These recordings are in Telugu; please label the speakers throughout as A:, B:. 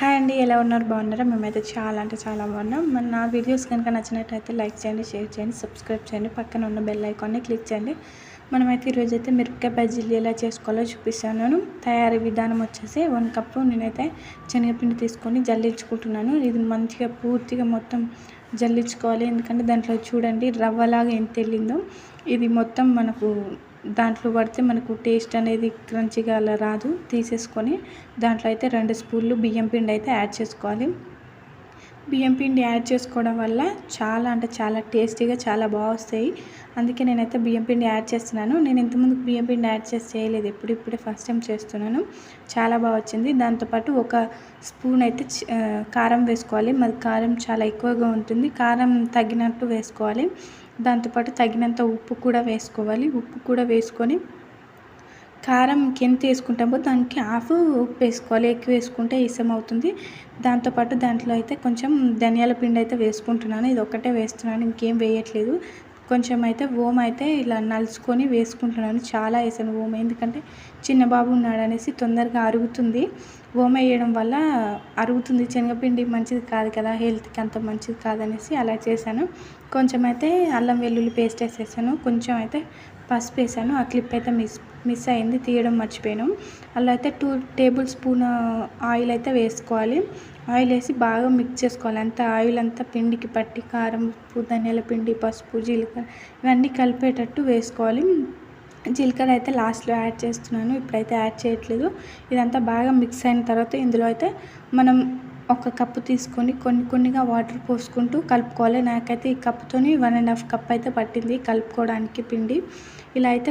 A: హాయ్ అండి ఎలా ఉన్నారు? బాగున్నారా? మేమైతే చాలా అంటే చాలా బాగున్నాం. మన నా వీడియోస్ కనుక నచ్చినట్టయితే లైక్ చేయండి షేర్ చేయండి సబ్స్క్రైబ్ చేయండి పక్కన ఉన్న బెల్ ఐకాన్ని క్లిక్ చేయండి. మనమైతే ఈరోజు అయితే మిరపకాయ బజ్జీలు ఎలా చేసుకోవాలో చూపిస్తాను తయారీ విధానం వచ్చేసి వన్ కప్పు నేనైతే శనగపిండి తీసుకొని జల్లించుకుంటున్నాను. ఇది మంచిగా పూర్తిగా మొత్తం జల్లించుకోవాలి. ఎందుకంటే దాంట్లో చూడండి రవ్వలాగా ఎంత వెళ్ళిందో ఇది మొత్తం మనకు దాంట్లో పడితే మనకు టేస్ట్ అనేది క్రంచిగా అలా రాదు. తీసేసుకొని దాంట్లో అయితే రెండు స్పూన్లు బియ్యం పిండి అయితే యాడ్ చేసుకోవాలి. బియ్యం పిండి యాడ్ చేసుకోవడం వల్ల చాలా అంటే చాలా టేస్టీగా చాలా బాగా వస్తాయి. అందుకే నేనైతే బియ్యం పిండి యాడ్ చేస్తున్నాను. నేను ఇంతకుముందు బియ్యం పిండి యాడ్ చేసి చేయలేదు. ఇప్పుడు ఇప్పుడే ఫస్ట్ టైం చేస్తున్నాను. చాలా బాగా వచ్చింది. దాంతోపాటు ఒక స్పూన్ అయితే కారం వేసుకోవాలి. మరి కారం చాలా ఎక్కువగా ఉంటుంది. కారం తగినట్టు వేసుకోవాలి. దాంతోపాటు తగినంత ఉప్పు కూడా వేసుకోవాలి. ఉప్పు కూడా వేసుకొని కారం ఎంత వేసుకుంటామో దానికి హాఫ్ ఉప్పు వేసుకోవాలి. ఎక్కువ వేసుకుంటే ఇసం అవుతుంది. దాంతోపాటు దాంట్లో అయితే కొంచెం ధనియాల పిండి అయితే వేసుకుంటున్నాను. ఇది ఒక్కటే వేస్తున్నాను ఇంకేం వేయట్లేదు. కొంచెం అయితే ఓమ్ అయితే ఇలా నలుచుకొని వేసుకుంటున్నాను. చాలా వేసాను ఓమ్ ఎందుకంటే చిన్న బాబు ఉన్నాడు అనేసి తొందరగా అరుగుతుంది. ఓమ వేయడం వల్ల అరుగుతుంది. శనగపిండి మంచిది కాదు కదా హెల్త్కి అంత మంచిది కాదనేసి అలా చేశాను. కొంచెం అయితే అల్లం వెల్లుల్లి పేస్ట్ వేసేసాను. కొంచెం అయితే పసుపు వేసాను. ఆ క్లిప్ అయితే మిస్ మిస్ అయింది. తీయడం మర్చిపోయాను. అలా అయితే టూ టేబుల్ స్పూన్ ఆయిల్ అయితే వేసుకోవాలి. ఆయిల్ వేసి బాగా మిక్స్ చేసుకోవాలి. అంత ఆయిల్ అంతా పిండికి పట్టి కారం ఉప్పు ధనియాల పిండి పసుపు జీలకర్ర ఇవన్నీ కలిపేటట్టు వేసుకోవాలి. జీలకర్ర అయితే లాస్ట్లో యాడ్ చేస్తున్నాను ఇప్పుడైతే యాడ్ చేయట్లేదు. ఇదంతా బాగా మిక్స్ అయిన తర్వాత ఇందులో అయితే మనం ఒక కప్పు తీసుకొని కొన్ని కొన్నిగా వాటర్ పోసుకుంటూ కలుపుకోవాలి. నాకైతే ఈ కప్పుతోని వన్ అండ్ హాఫ్ కప్ అయితే పట్టింది కలుపుకోవడానికి పిండి. ఇలా అయితే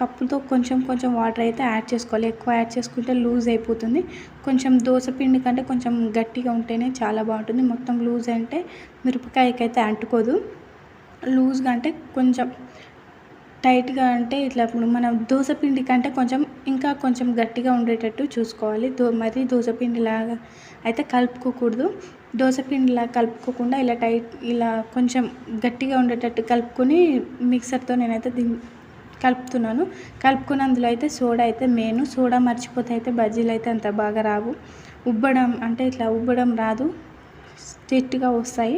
A: కప్పుతో కొంచెం కొంచెం వాటర్ అయితే యాడ్ చేసుకోవాలి. ఎక్కువ యాడ్ చేసుకుంటే లూజ్ అయిపోతుంది. కొంచెం దోశ పిండి కంటే కొంచెం గట్టిగా ఉంటేనే చాలా బాగుంటుంది. మొత్తం లూజ్ అంటే మిరపకాయకి అయితే అంటుకోదు. లూజ్గా అంటే కొంచెం టైట్గా అంటే ఇట్లా ఇప్పుడు మనం దోశ పిండి కంటే కొంచెం ఇంకా కొంచెం గట్టిగా ఉండేటట్టు చూసుకోవాలి. దో మరీ దోశ పిండిలాగా అయితే కలుపుకోకూడదు. దోశపిండిలా కలుపుకోకుండా ఇలా టైట్ ఇలా కొంచెం గట్టిగా ఉండేటట్టు కలుపుకొని మిక్సర్తో నేనైతే దీన్ని కలుపుతున్నాను. కలుపుకుని అందులో అయితే సోడా అయితే మెయిన్. సోడా మర్చిపోతే అయితే బజ్జీలు అయితే అంత బాగా రావు. ఉబ్బడం అంటే ఇట్లా ఉబ్బడం రాదు. స్ట్రిక్ట్గా వస్తాయి.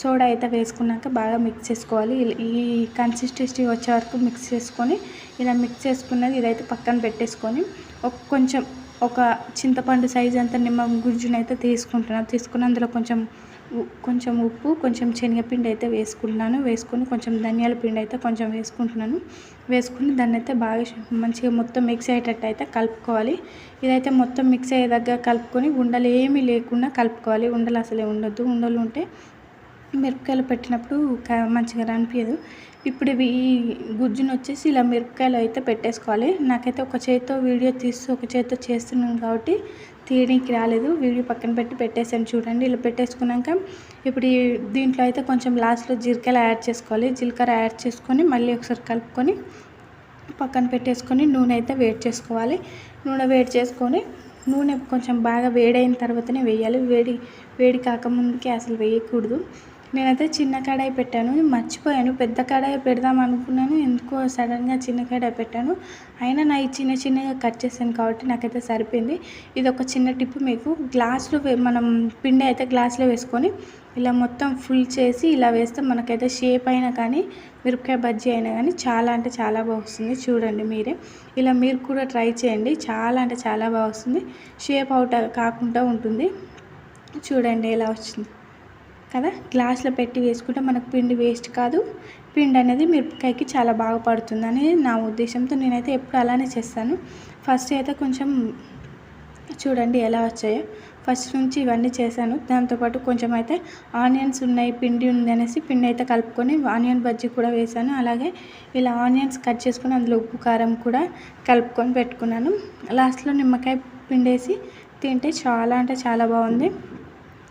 A: సోడా అయితే వేసుకున్నాక బాగా మిక్స్ చేసుకోవాలి. ఈ కన్సిస్టెన్సీ వచ్చే వరకు మిక్స్ చేసుకొని ఇలా మిక్స్ చేసుకున్నది ఇదైతే పక్కన పెట్టేసుకొని ఒక కొంచెం ఒక చింతపండు సైజ్ అంత నిమ్మ గుజ్జునైతే తీసుకుంటున్నాను తీసుకుని అందులో కొంచెం కొంచెం ఉప్పు కొంచెం శనగపిండి అయితే వేసుకుంటున్నాను. వేసుకొని కొంచెం ధనియాల పిండి అయితే కొంచెం వేసుకుంటున్నాను. వేసుకుని దాన్ని అయితే బాగా మంచిగా మొత్తం మిక్స్ అయ్యేటట్టు అయితే కలుపుకోవాలి. ఇదైతే మొత్తం మిక్స్ అయ్యేదగ్గర కలుపుకొని ఉండలు ఏమీ లేకుండా కలుపుకోవాలి. ఉండలు అసలే ఉండొద్దు. ఉండలు ఉంటే మిరపకాయలు పెట్టినప్పుడు మంచిగా అనిపించదు ఇప్పుడు ఇవి ఈ గుజ్జును వచ్చేసి ఇలా మిరపకాయలు అయితే పెట్టేసుకోవాలి. నాకైతే ఒక చేతితో వీడియో తీస్తూ ఒక చేతితో చేస్తున్నాను కాబట్టి తీయడానికి రాలేదు. వీడియో పక్కన పెట్టి పెట్టేసాను చూడండి. ఇలా పెట్టేసుకున్నాక ఇప్పుడు దీంట్లో అయితే కొంచెం లాస్ట్లో జీలకర్ర యాడ్ చేసుకోవాలి. జీలకర్ర యాడ్ చేసుకొని మళ్ళీ ఒకసారి కలుపుకొని పక్కన పెట్టేసుకొని నూనె అయితే వేడి చేసుకోవాలి. నూనె వేడి చేసుకొని నూనె కొంచెం బాగా వేడైన తర్వాతనే వేయాలి. వేడి వేడి కాకముందుకే అసలు వేయకూడదు. నేనైతే చిన్న కడాయి పెట్టాను. మర్చిపోయాను. పెద్ద కడాయి పెడదాం అనుకున్నాను. ఎందుకో సడన్గా చిన్న కడాయి పెట్టాను. అయినా నా ఈ చిన్న చిన్నగా కట్ చేశాను కాబట్టి నాకైతే సరిపోయింది. ఇది ఒక చిన్న టిప్ మీకు. గ్లాస్లో మనం పిండి అయితే గ్లాస్లో వేసుకొని ఇలా మొత్తం ఫుల్ చేసి ఇలా వేస్తే మనకైతే షేప్ అయినా కానీ మిరపకాయ బజ్జీ అయినా కానీ చాలా అంటే చాలా బాగుస్తుంది చూడండి మీరే. ఇలా మీరు కూడా ట్రై చేయండి. చాలా అంటే చాలా బాగా వస్తుంది. షేప్ అవుట్ కాకుండా ఉంటుంది. చూడండి ఎలా వచ్చింది. కదా? గ్లాస్లో పెట్టి వేసుకుంటే మనకు పిండి వేస్ట్ కాదు. పిండి అనేది మిరపకాయకి చాలా బాగా పడుతుందని నా ఉద్దేశంతో నేనైతే ఎప్పుడు అలానే చేస్తాను. ఫస్ట్ అయితే కొంచెం చూడండి ఎలా వచ్చాయో. ఫస్ట్ నుంచి ఇవన్నీ చేశాను. దాంతోపాటు కొంచెం అయితే ఆనియన్స్ ఉన్నాయి పిండి ఉంది అనేసి పిండి అయితే కలుపుకొని ఆనియన్ బజ్జీ కూడా వేసాను అలాగే ఇలా ఆనియన్స్ కట్ చేసుకొని అందులో ఉప్పు కారం కూడా కలుపుకొని పెట్టుకున్నాను. లాస్ట్లో నిమ్మకాయ పిండేసి తింటే చాలా అంటే చాలా బాగుంది.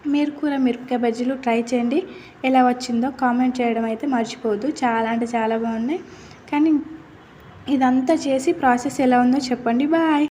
A: మీరు కూడా మిరపకాయ బజ్జీలు ట్రై చేయండి. ఎలా వచ్చిందో కామెంట్ చేయడం అయితే మర్చిపోవద్దు. చాలా అంటే చాలా బాగున్నాయి. కానీ ఇదంతా చేసి ప్రాసెస్ ఎలా ఉందో చెప్పండి. బాయ్.